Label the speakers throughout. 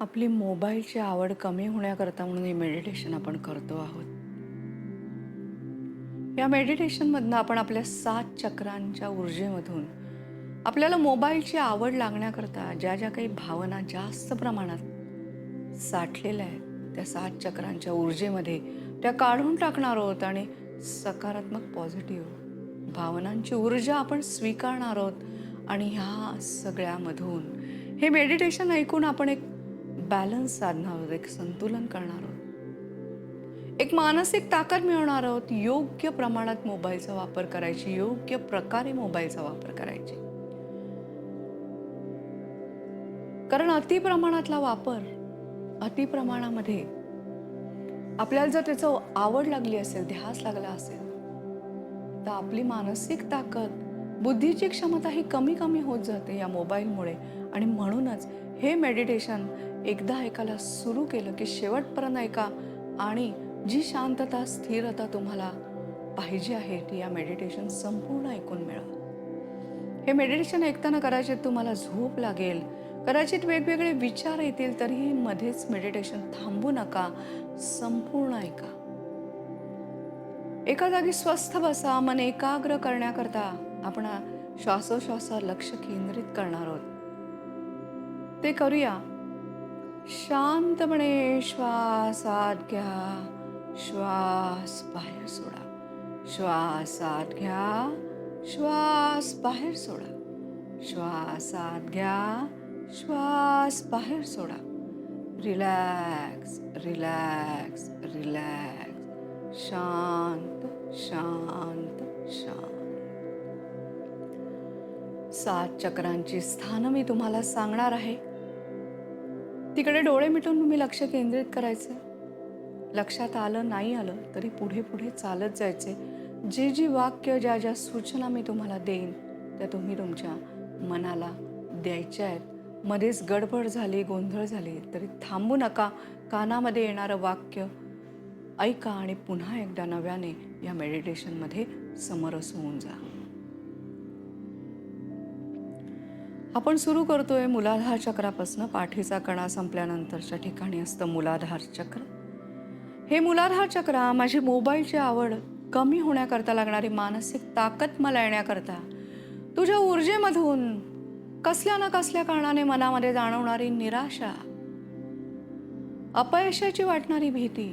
Speaker 1: आपली मोबाईलची आवड कमी होण्याकरता म्हणून हे मेडिटेशन आपण करतो आहोत. या मेडिटेशनमधनं आपण आपल्या सात चक्रांच्या ऊर्जेमधून आपल्याला मोबाईलची आवड लागण्याकरता ज्या ज्या काही भावना जास्त प्रमाणात साठलेल्या आहेत त्या सात चक्रांच्या ऊर्जेमध्ये त्या काढून टाकणार आहोत आणि सकारात्मक पॉझिटिव्ह भावनांची ऊर्जा आपण स्वीकारणार आहोत आणि ह्या सगळ्यामधून हे मेडिटेशन ऐकून आपण एक बॅलन्स साधणार आहोत एक संतुलन करणार. आहोत एक मानसिक ताकद मिळवणार आहोत योग्य प्रमाणात मोबाईलचा वापर करायची योग्य प्रकारे मोबाईलचा वापर करायची. कारण अतिप्रमाणातला वापर अतिप्रमाणामध्ये आपल्याला जर त्याचं आवड लागली असेल ध्यास लागला असेल तर आपली मानसिक ताकद बुद्धीची क्षमता ही कमी कमी होत जाते या मोबाईलमुळे. आणि म्हणूनच हे मेडिटेशन एकदा ऐकायला सुरू केलं की शेवटपर्यंत ऐका आणि जी शांतता स्थिरता तुम्हाला पाहिजे आहे ती या मेडिटेशन संपूर्ण ऐकून मिळा हे मेडिटेशन ऐकताना कदाचित तुम्हाला झोप लागेल कदाचित वेगवेगळे विचार येतील तरीही मध्येच मेडिटेशन थांबू नका संपूर्ण ऐका. एका जागी स्वस्थ बसा मन एकाग्र करण्याकरता आपण श्वासोश्वासावर लक्ष केंद्रित करणार आहोत. ते करूया. शांतपणे श्वासात घ्या. श्वास बाहेर सोडा. श्वासात घ्या. श्वास बाहेर सोडा. श्वासात घ्या. श्वास बाहेर सोडा. Relax relax relax. शांत शांत शांत. सात चक्रांची स्थानं मी तुम्हाला सांगणार आहे. तिकडे डोळे मिटून तुम्ही लक्ष केंद्रित करायचं. लक्षात आलं नाही आलं तरी पुढे पुढे चालत जायचे. जे जी वाक्य ज्या ज्या सूचना मी तुम्हाला देईन त्या तुम्ही तुमच्या मनाला द्यायच्या आहेत. मध्येच गडबड झाली गोंधळ झाली तरी थांबू नका. कानामध्ये येणारं वाक्य ऐका आणि पुन्हा एकदा नव्याने या मेडिटेशनमध्ये समरस होऊन जा. आपण सुरू करतोय मुलाधार चक्रापासून. पाठीचा कणा संपल्यानंतरच्या ठिकाणी असतं मुलाधार चक्र. हे मुलाधार चक्र माझी मोबाईलची आवड कमी होण्याकरता लागणारी मानसिक ताकद मला येण्याकरता तुझ्या ऊर्जेमधून कसल्या ना कसल्या कारणाने मनामध्ये जाणवणारी निराशा अपयशाची वाटणारी भीती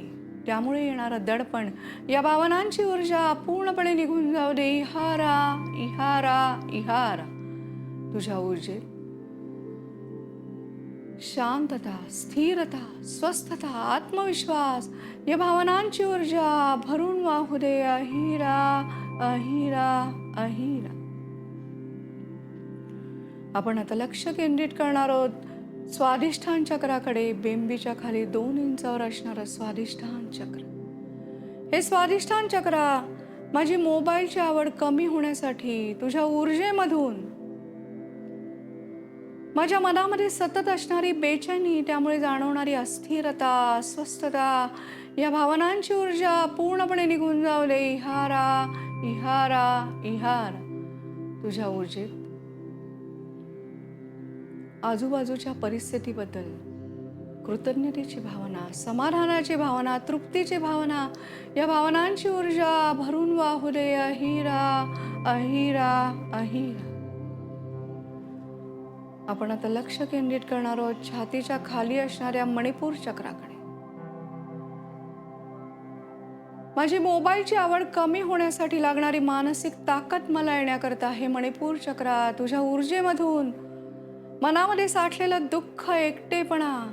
Speaker 1: त्यामुळे येणारं दडपण या भावनांची ऊर्जा पूर्णपणे निघून जाऊ दे. इहारा इहारा इहारा. तुझ्या ऊर्जेत. शांतता स्थिरता स्वस्थता आत्मविश्वास या भावनांची ऊर्जा भरून वाहू दे. अहिरा अहिरा अहिरा. आपण आता लक्ष केंद्रित करणार आहोत. स्वाधिष्ठान चक्राकडे बेंबीच्या खाली दोन इंचावर असणारं स्वाधिष्ठान चक्र. हे स्वाधिष्ठान चक्रा माझी मोबाईलची आवड कमी होण्यासाठी तुझ्या ऊर्जेमधून माझ्या मनामध्ये सतत असणारी बेचैनी त्यामुळे जाणवणारी अस्थिरता अस्वस्थता या भावनांची ऊर्जा पूर्णपणे निघून जाऊ दे इहारा इहारा इहारा. तुझ्या ऊर्जेत. आजूबाजूच्या परिस्थितीबद्दल कृतज्ञतेची भावना समाधानाची भावना तृप्तीची भावना या भावनांची ऊर्जा भरून वाहू दे. अहिरा अहिरा अहिरा. आपण आता लक्ष केंद्रित करणार आहोत छातीच्या खाली असणाऱ्या मणिपूर चक्राकडे. माझी मोबाईलची आवड कमी होण्यासाठी लागणारी मानसिक ताकद मला येण्याकरता हे मणिपूर चक्रा तुझ्या ऊर्जेमधून. मनामध्ये साठलेलं दुःख एकटेपणा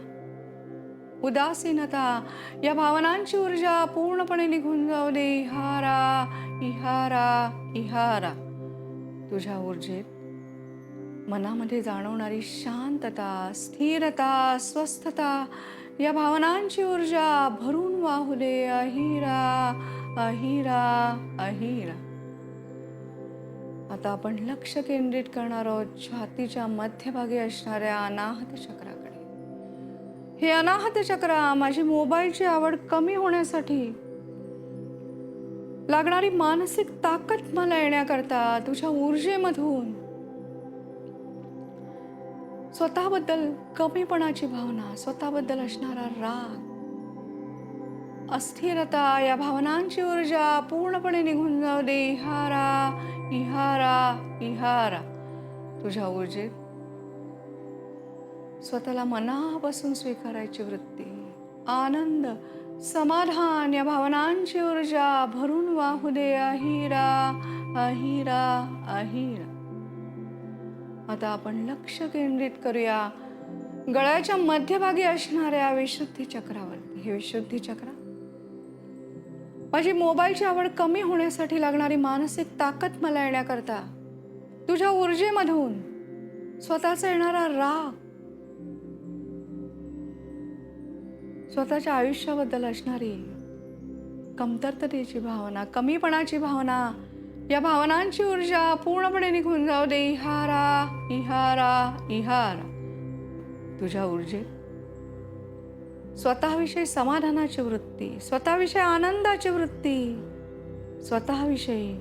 Speaker 1: उदासीनता या भावनांची ऊर्जा पूर्णपणे निघून जाऊ दे. इहारा इहारा इहारा. तुझ्या ऊर्जेत मनामध्ये जाणवणारी शांतता स्थिरता स्वस्थता या भावनांची ऊर्जा भरून वाहू दे अहिरा अहिरा अहिरा. आता आपण लक्ष केंद्रित करणार आहोत. छातीच्या मध्यभागी असणाऱ्या अनाहत चक्राकडे. हे अनाहत चक्र माझी मोबाईलची आवड कमी होण्यासाठी लागणारी मानसिक ताकद मला येण्याकरता तुझ्या ऊर्जेमधून स्वतःबद्दल कमीपणाची भावना स्वतःबद्दल असणारा राग अस्थिरता या भावनांची ऊर्जा पूर्णपणे निघून जाऊ दे. इहारा इहारा इहारा. तुझ्या ऊर्जेत स्वतःला मनापासून स्वीकारायची वृत्ती आनंद समाधान या भावनांची ऊर्जा भरून वाहू दे. अहिरा अहिरा अहिरा. आता आपण लक्ष केंद्रित करूया. गळ्याच्या मध्यभागी असणाऱ्या विशुद्धी चक्रावर. हे विशुद्धी चक्र माझी मोबाईलची आवड कमी होण्यासाठी लागणारी मानसिक ताकद मला येण्याकरता तुझ्या ऊर्जेमधून स्वतःचा येणारा राग स्वतःच्या आयुष्याबद्दल असणारी कमतरतेची भावना कमीपणाची भावना या भावनांची ऊर्जा पूर्णपणे निघून जाऊ दे. इहारा इहारा इहारा. तुझ्या ऊर्जेत स्वतःविषयी समाधानाची वृत्ती स्वतःविषयी आनंदाची वृत्ती स्वतःविषयी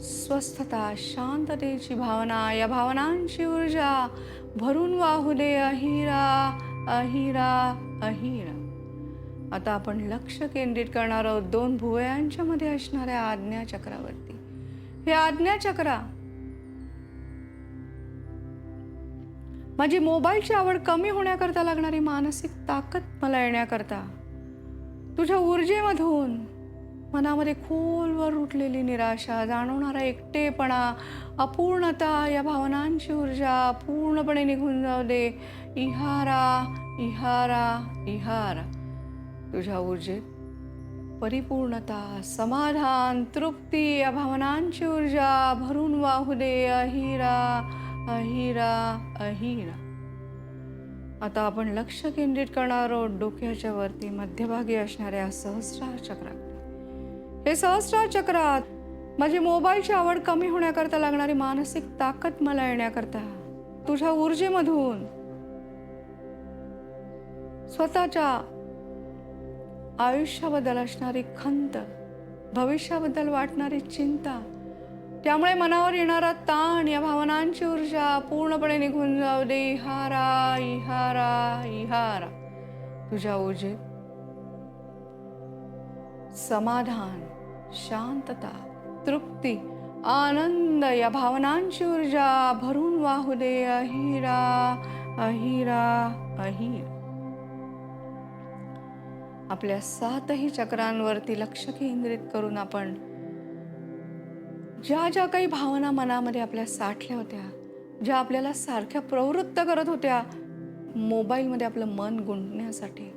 Speaker 1: स्वस्थता शांततेची भावना या भावनांची ऊर्जा भरून वाहू दे. अहिरा अहिरा अहिरा. आता आपण लक्ष केंद्रित करणार आहोत. दोन भुवयांच्या मध्ये असणाऱ्या आज्ञा चक्रावरती. हे आज्ञा चक्रा माझी मोबाईलची आवड कमी होण्याकरता लागणारी मानसिक ताकद मला येण्याकरता तुझ्या ऊर्जेमधून मनामध्ये खोलवर उठलेली निराशा जाणवणारा एकटेपणा अपूर्णता या भावनांची ऊर्जा पूर्णपणे निघून जाऊ दे. इहारा इहारा इहारा. तुझ्या ऊर्जेत परिपूर्णता समाधान तृप्ती या भावनांची ऊर्जा भरून वाहू दे. अहिरा अहिरा अहिरा. आता आपण लक्ष केंद्रित करणार आहोत डोक्याच्या वरती मध्यभागी असणाऱ्या सहस्रार चक्राकडे हे सहस्रार चक्रात माझी मोबाईलची आवड कमी होण्याकरता लागणारी मानसिक ताकद मला येण्याकरता तुझ्या ऊर्जेमधून स्वतःच्या आयुष्याबद्दल असणारी खंत भविष्याबद्दल वाटणारी चिंता त्यामुळे मनावर येणारा ताण या भावनांची ऊर्जा पूर्णपणे निघून जाऊ दे. इहारा इहारा इहारा. तुझ्या ओझेत समाधान शांतता तृप्ती आनंद या भावनांची ऊर्जा भरून वाहू दे. अहिरा अहिरा अहिरा. आपल्या सातही चक्रांवरती लक्ष केंद्रित करून आपण ज्या ज्या काही भावना मनामध्ये आपल्या साठल्या होत्या ज्या आपल्याला सारख्या प्रवृत्त करत होत्या मोबाईलमध्ये आपलं मन गुंडण्यासाठी.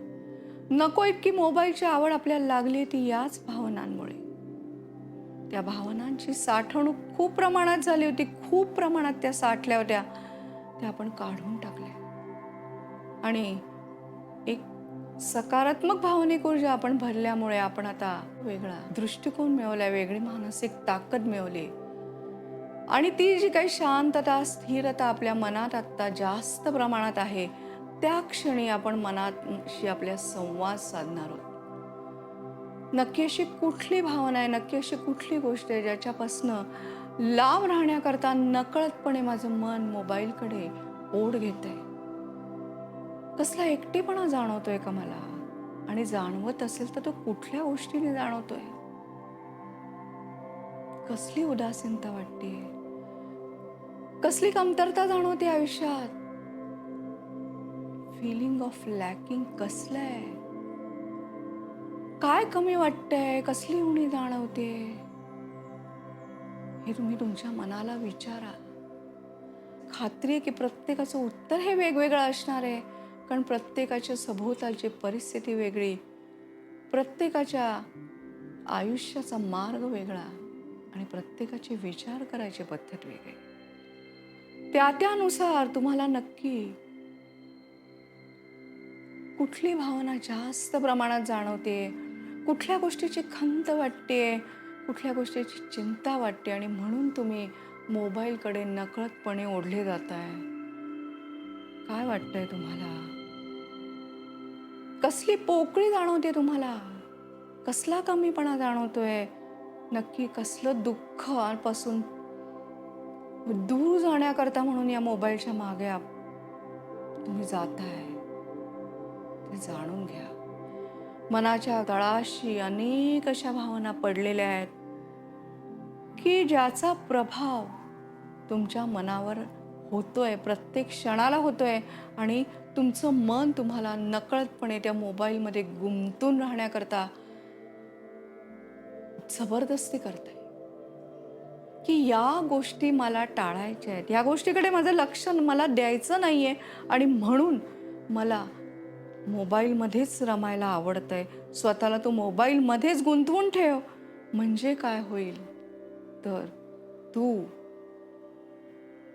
Speaker 1: नको इतकी मोबाईलची आवड आपल्याला लागली ती याच भावनांमुळे. त्या भावनांची साठवणूक खूप प्रमाणात झाली होती खूप प्रमाणात त्या साठल्या होत्या त्या आपण काढून टाकल्या. आणि सकारात्मक भावनिक ऊर्जा आपण भरल्यामुळे आपण आता वेगळा दृष्टिकोन मिळवला वेगळी मानसिक ताकद मिळवली. आणि ती जी काही शांतता स्थिरता आपल्या मनात आत्ता जास्त प्रमाणात आहे त्या क्षणी आपण मनातशी आपल्या संवाद साधणार आहोत. नक्की अशी कुठली भावना आहे नक्की अशी कुठली गोष्ट आहे ज्याच्यापासनं लांब राहण्याकरता नकळतपणे माझं मन मोबाईलकडे ओढ घेत आहे कसला एकटेपणा जाणवतोय का मला? आणि जाणवत असेल तर तो कुठल्या गोष्टीने जाणवतोय? कसली उदासीनता वाटते कसली कमतरता जाणवते आयुष्यात? फिलिंग ऑफ लॅकिंग कसलं आहे काय कमी वाटतंय? कसली उणी जाणवते? हे तुम्ही तुमच्या मनाला विचारा. खात्री आहे की प्रत्येकाचं उत्तर हे वेगवेगळं असणार आहे. कारण प्रत्येकाच्या सभोवतालची परिस्थिती वेगळी. प्रत्येकाच्या आयुष्याचा मार्ग वेगळा आणि प्रत्येकाची विचार करायची पद्धत वेगळी. त्या त्यानुसार तुम्हाला नक्की कुठली भावना जास्त प्रमाणात जाणवते? कुठल्या गोष्टीची खंत वाटते? कुठल्या गोष्टीची चिंता वाटते? आणि म्हणून तुम्ही मोबाईलकडे नकळतपणे ओढले जात आहे काय वाटतंय तुम्हाला? कसली पोकळी जाणवते तुम्हाला? कसला कमीपणा जाणवतोय? नक्की कसलं दुःखपासून दूर जाण्याकरता म्हणून या मोबाईलच्या मागे तुम्ही तुम्ही जाताय. ते जाणून घ्या. मनाच्या तळाशी अनेक अशा भावना पडलेल्या आहेत की ज्याचा प्रभाव तुमच्या मनावर होतोय प्रत्येक क्षणाला होतोय आणि तुमचं मन तुम्हाला नकळतपणे त्या मोबाईलमध्ये गुंतून राहण्याकरता जबरदस्ती करते की या गोष्टी मला टाळायच्या आहेत. या गोष्टीकडे माझं लक्ष मला द्यायचं नाही आहे आणि म्हणून मला मोबाईलमध्येच रमायला आवडतंय. स्वतःला तो मोबाईलमध्येच गुंतवून ठेव. म्हणजे काय होईल? तर तू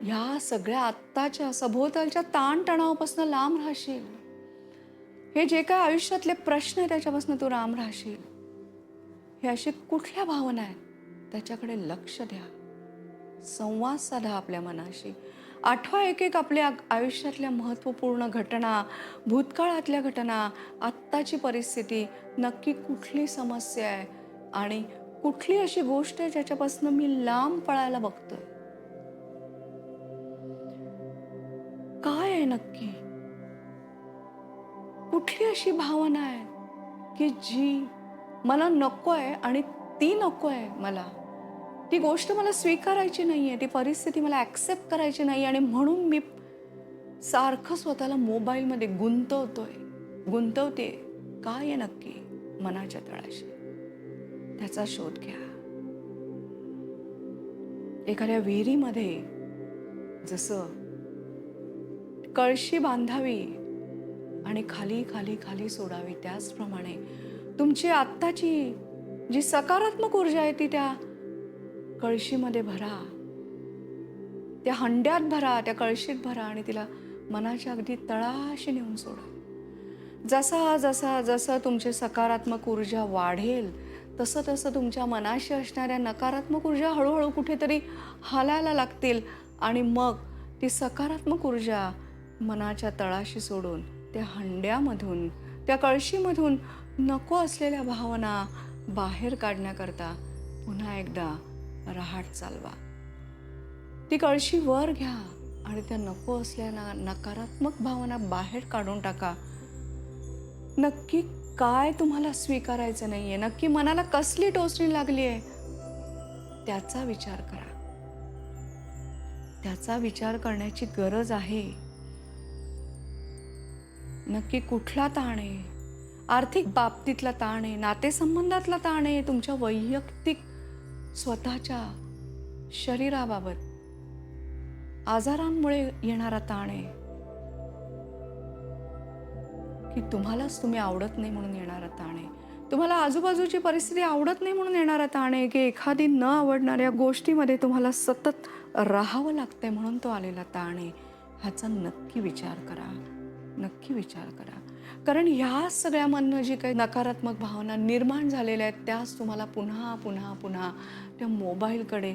Speaker 1: ह्या सगळ्या आत्ताच्या सभोवतालच्या ताणतणावापासून लांब राहशील. हे जे काय आयुष्यातले प्रश्न आहे त्याच्यापासून तू लांब राहशील. हे अशी कुठल्या भावना आहेत त्याच्याकडे लक्ष द्या. संवाद साधा आपल्या मनाशी. आठवा एक एक आपल्या आयुष्यातल्या महत्त्वपूर्ण घटना भूतकाळातल्या घटना आत्ताची परिस्थिती नक्की कुठली समस्या आहे आणि कुठली अशी गोष्ट आहे ज्याच्यापासून मी लांब पळायला बघतोय. आहे नक्की. कुठली अशी भावना आहे की जी मला नको आहे आणि ती नको आहे मला? ती गोष्ट मला स्वीकारायची नाही आहे ती परिस्थिती मला ॲक्सेप्ट करायची नाही आणि म्हणून मी सारखं स्वतःला मोबाईलमध्ये गुंतवतोय. गुंतवते काय आहे नक्की मनाच्या तळाशी? त्याचा शोध घ्या. एखाद्या विहिरीमध्ये जसं कळशी बांधावी आणि खाली खाली खाली सोडावी. त्याचप्रमाणे तुमची आत्ताची जी सकारात्मक ऊर्जा आहे ती त्या कळशीमध्ये भरा. त्या हंड्यात भरा त्या कळशीत भरा आणि तिला मनाच्या अगदी तळाशी नेऊन सोडा. जसा जसा जसं तुमची सकारात्मक ऊर्जा वाढेल तसं तसं तुमच्या मनाशी असणाऱ्या नकारात्मक ऊर्जा हळूहळू कुठेतरी हालायला लागतील आणि मग ती सकारात्मक ऊर्जा मनाच्या तळाशी सोडून त्या हंड्यामधून त्या कळशीमधून नको असलेल्या भावना बाहेर काढण्याकरता पुन्हा एकदा रहाट चालवा. ती कळशी वर घ्या आणि त्या नको असलेल्या नकारात्मक भावना बाहेर काढून टाका. नक्की काय तुम्हाला स्वीकारायचं नाहीये? नक्की मनाला कसली टोचणी लागली आहे त्याचा विचार करा. त्याचा विचार करण्याची गरज आहे. नक्की कुठला ताण आहे? आर्थिक बाबतीतला ताण आहे? नातेसंबंधातला ताण आहे? तुमच्या वैयक्तिक स्वतःच्या शरीराबाबत आजारांमुळे येणारा ताण आहे. की तुम्हालाच तुम्ही आवडत नाही म्हणून येणारा ताण आहे. तुम्हाला आजूबाजूची परिस्थिती आवडत नाही म्हणून येणारा ताण आहे की एखादी न आवडणाऱ्या गोष्टीमध्ये तुम्हाला सतत राहावं लागतंय म्हणून तो आलेला ताण आहे. ह्याचा नक्की विचार करा. नक्की विचार करा. कारण ह्या सगळ्यामधनं जी काही नकारात्मक भावना निर्माण झालेल्या आहेत त्याच तुम्हाला पुन्हा पुन्हा पुन्हा त्या मोबाईलकडे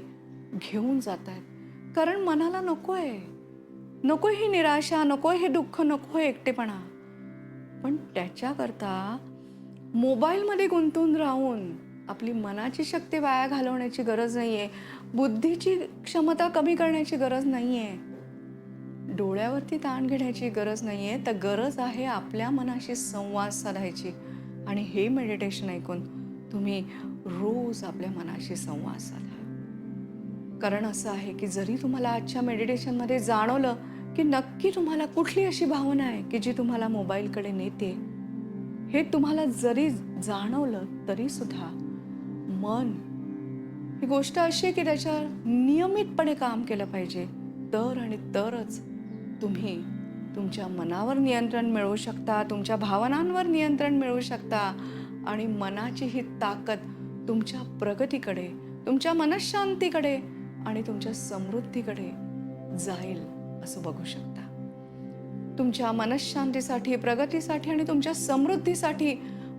Speaker 1: घेऊन जात आहेत कारण मनाला नको आहे. नको ही निराशा नको हे दुःख नको आहे एकटेपणा. पण त्याच्याकरता मोबाईलमध्ये गुंतून राहून आपली मनाची शक्ती वाया घालवण्याची गरज नाही आहे बुद्धीची क्षमता कमी करण्याची गरज नाही आहे डोळ्यावरती ताण घेण्याची गरज नाही आहे तर गरज आहे आपल्या मनाशी संवाद साधायची. आणि हे मेडिटेशन ऐकून तुम्ही रोज आपल्या मनाशी संवाद साधा. कारण असं आहे की जरी तुम्हाला आजच्या मेडिटेशनमध्ये जाणवलं की नक्की तुम्हाला कुठली अशी भावना आहे की जी तुम्हाला मोबाईलकडे नेते हे तुम्हाला जरी जाणवलं तरीसुद्धा मन ही गोष्ट अशी आहे की त्याच्यावर नियमितपणे काम केलं पाहिजे. तर आणि तरच तुम्ही तुमच्या मनावर नियंत्रण मिळवू शकता तुमच्या भावनांवर नियंत्रण मिळवू शकता आणि मनाची ही ताकद तुमच्या प्रगतीकडे तुमच्या मनशांतीकडे आणि तुमच्या समृद्धीकडे जाईल असं बघू शकता. तुमच्या मनशांतीसाठी प्रगतीसाठी आणि तुमच्या समृद्धीसाठी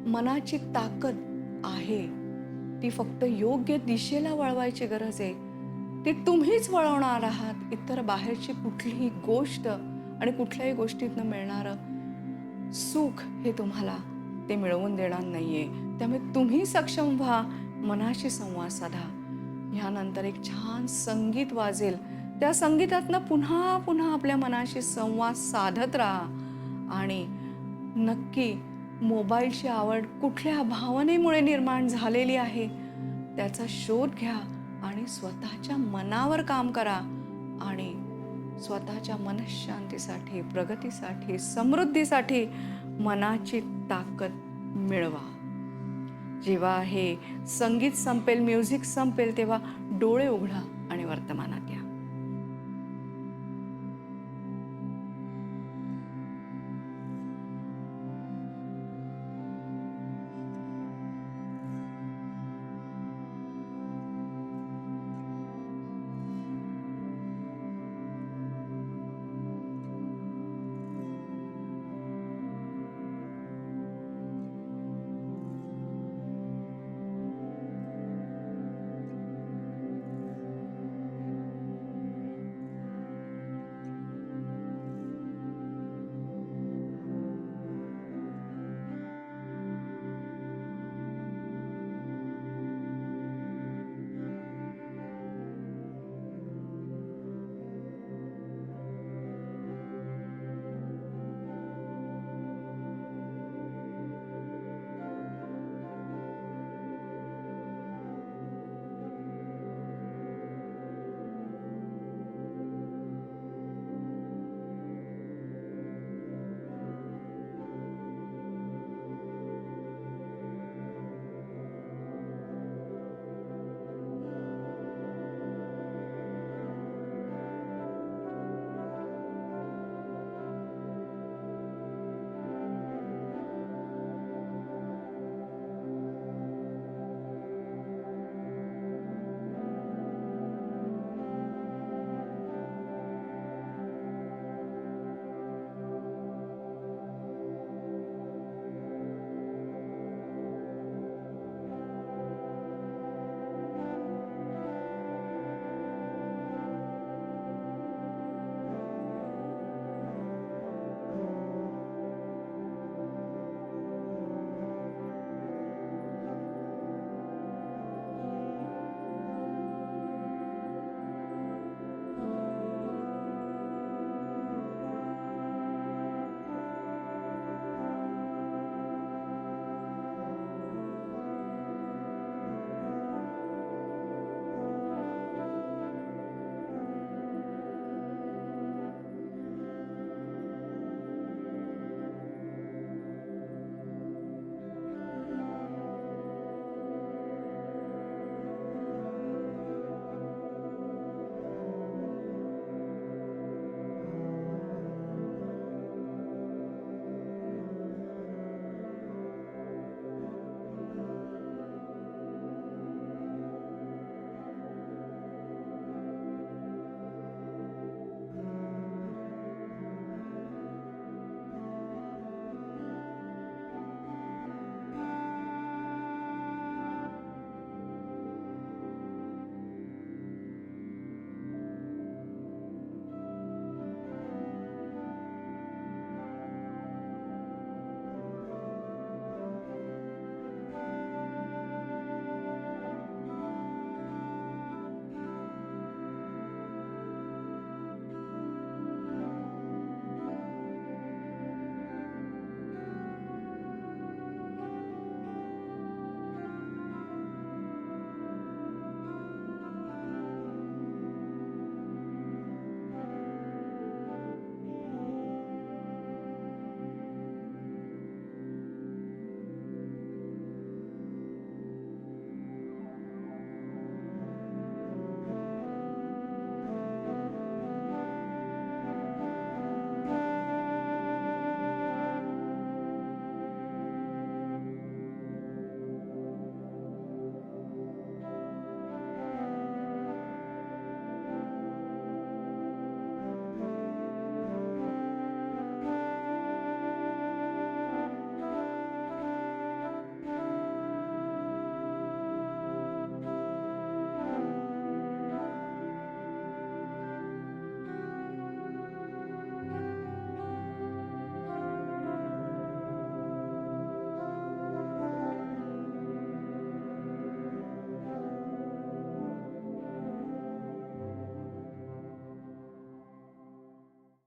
Speaker 1: मनाची ताकद आहे. ती फक्त योग्य दिशेला वळवायची गरज आहे. ते तुम्हीच वळवणार आहात. इतर बाहेरची कुठलीही गोष्ट आणि कुठल्याही गोष्टीतनं मिळणारं सुख हे तुम्हाला ते मिळवून देणार नाहीये. त्यामुळे तुम्ही सक्षम व्हा मनाशी संवाद साधा. ह्यानंतर एक छान संगीत वाजेल. त्या संगीतातनं पुन्हा पुन्हा आपल्या मनाशी संवाद साधत राहा. आणि नक्की मोबाईलची आवड कुठल्या भावनेमुळे निर्माण झालेली आहे त्याचा शोध घ्या. आणि स्वतःच्या मनावर काम करा आणि स्वतःच्या मनशांतीसाठी प्रगतीसाठी समृद्धीसाठी मनाची ताकद मिळवा. जेव्हा हे संगीत संपेल म्युझिक संपेल तेव्हा डोळे उघडा आणि वर्तमानात